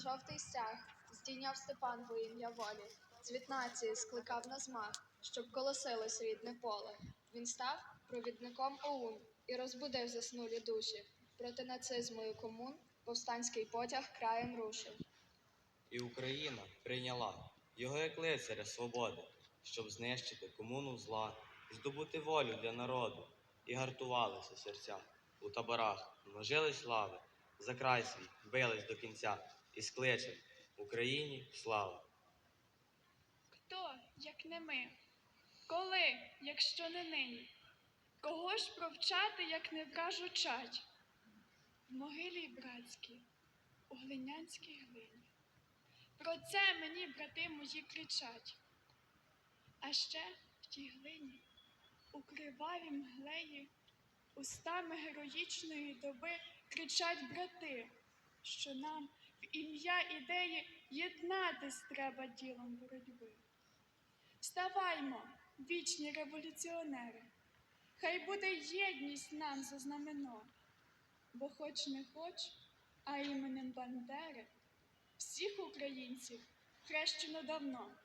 синьо-жовтий стяг здійняв Степан во ім'я волі. Цвіт нації скликав на змах, щоб колосилось рідне поле. Він став провідником ОУН і розбудив заснулі душі. Проти нацизму і комун повстанський потяг краєм рушив. І Україна прийняла його як лицаря свободи, щоб знищити комуну зла, здобути волю для народу, і гартувалися серця. У таборах множились лави, за край свій бились до кінця, і скличем Україні слава. Хто, як не ми? Коли, якщо не нині? Кого ж провчати, як не вражу чать? В могилі братській, у глинянській глині. Про це мені брати мої кричать. А ще в тій глині, у кривавім глеї, устами героїчної доби кричать брати, що нам в ім'я ідеї єднатись треба ділом боротьби. Вставаймо, вічні революціонери, хай буде єдність нам за знамено, бо хоч не хоч, а іменем Бандери всіх українців хрещено давно.